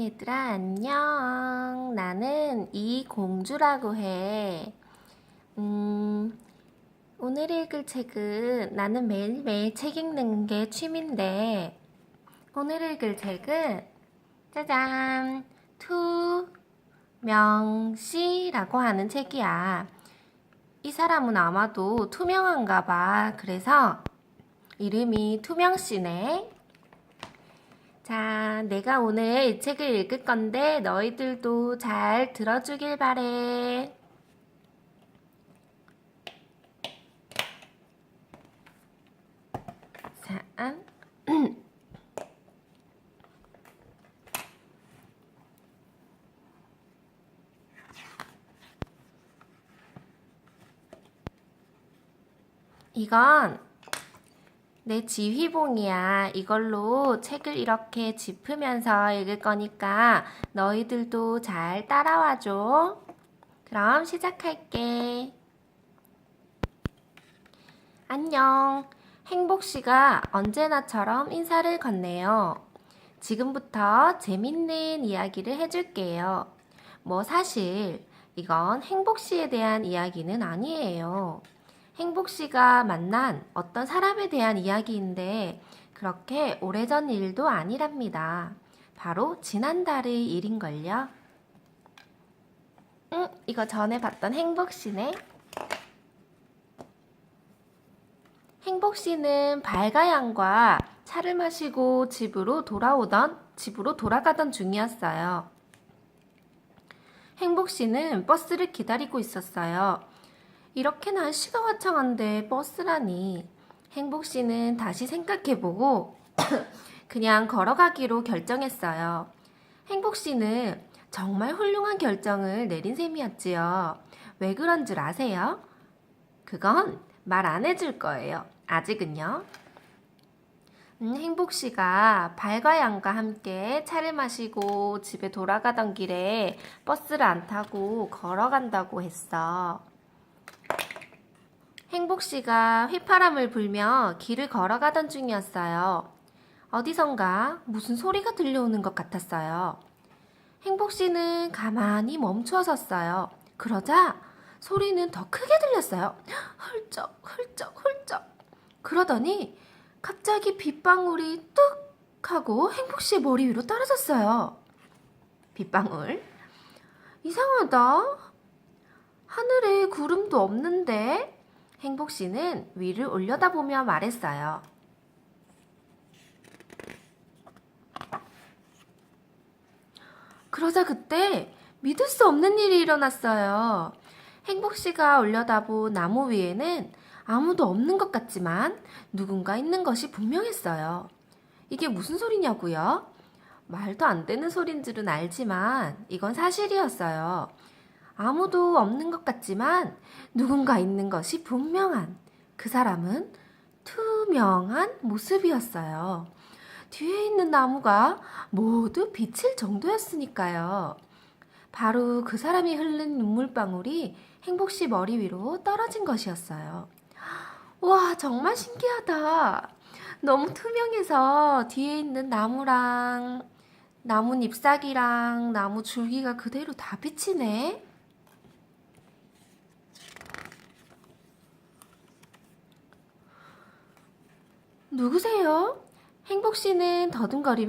얘들아, 안녕. 나는 이공주라고 해. 음, 오늘 읽을 책은 나는 매일매일 책 읽는 게 취미인데, 오늘 읽을 책은 짜잔, 투명씨라고 하는 책이야. 이 사람은 아마도 투명한가 봐. 그래서 이름이 투명씨네. 자, 내가 오늘 이 책을 읽을 건데 너희들도 잘 들어주길 바래. 자, 이건 내 지휘봉이야. 이걸로 책을 이렇게 짚으면서 읽을 거니까 너희들도 잘 따라와줘. 그럼 시작할게. 안녕. 행복 씨가 언제나처럼 인사를 건네요. 지금부터 재밌는 이야기를 해줄게요. 뭐 사실 이건 행복 씨에 대한 이야기는 아니에요. 행복 씨가 만난 어떤 사람에 대한 이야기인데 그렇게 오래전 일도 아니랍니다. 바로 지난달의 일인걸요. 응, 이거 전에 봤던 행복 씨네. 행복 씨는 발가양과 차를 마시고 집으로 돌아오던 집으로 돌아가던 중이었어요. 행복 씨는 버스를 기다리고 있었어요. 이렇게 날씨가 화창한데 버스라니. 행복 씨는 다시 생각해보고 그냥 걸어가기로 결정했어요. 행복 씨는 정말 훌륭한 결정을 내린 셈이었지요. 왜 그런 줄 아세요? 그건 말 안 해줄 거예요. 아직은요. 음, 행복 씨가 발과 양과 함께 차를 마시고 집에 돌아가던 길에 버스를 안 타고 걸어간다고 했어. 행복 씨가 휘파람을 불며 길을 걸어가던 중이었어요. 어디선가 무슨 소리가 들려오는 것 같았어요. 행복 씨는 가만히 멈추어 섰어요. 그러자 소리는 더 크게 들렸어요. 훌쩍, 훌쩍, 훌쩍. 그러더니 갑자기 빗방울이 뚝 하고 행복 씨의 머리 위로 떨어졌어요. 빗방울. 이상하다. 하늘에 구름도 없는데? 행복 씨는 위를 올려다보며 말했어요. 그러자 그때 믿을 수 없는 일이 일어났어요. 행복 씨가 올려다본 나무 위에는 아무도 없는 것 같지만 누군가 있는 것이 분명했어요. 이게 무슨 소리냐고요? 말도 안 되는 소린 줄은 알지만 이건 사실이었어요. 아무도 없는 것 같지만 누군가 있는 것이 분명한 그 사람은 투명한 모습이었어요. 뒤에 있는 나무가 모두 비칠 정도였으니까요. 바로 그 사람이 흘린 눈물방울이 행복 씨 머리 위로 떨어진 것이었어요. 와, 정말 신기하다. 너무 투명해서 뒤에 있는 나무랑 나무 잎사귀랑 나무 줄기가 그대로 다 비치네. 누구세요? 행복 씨는 더듬거리며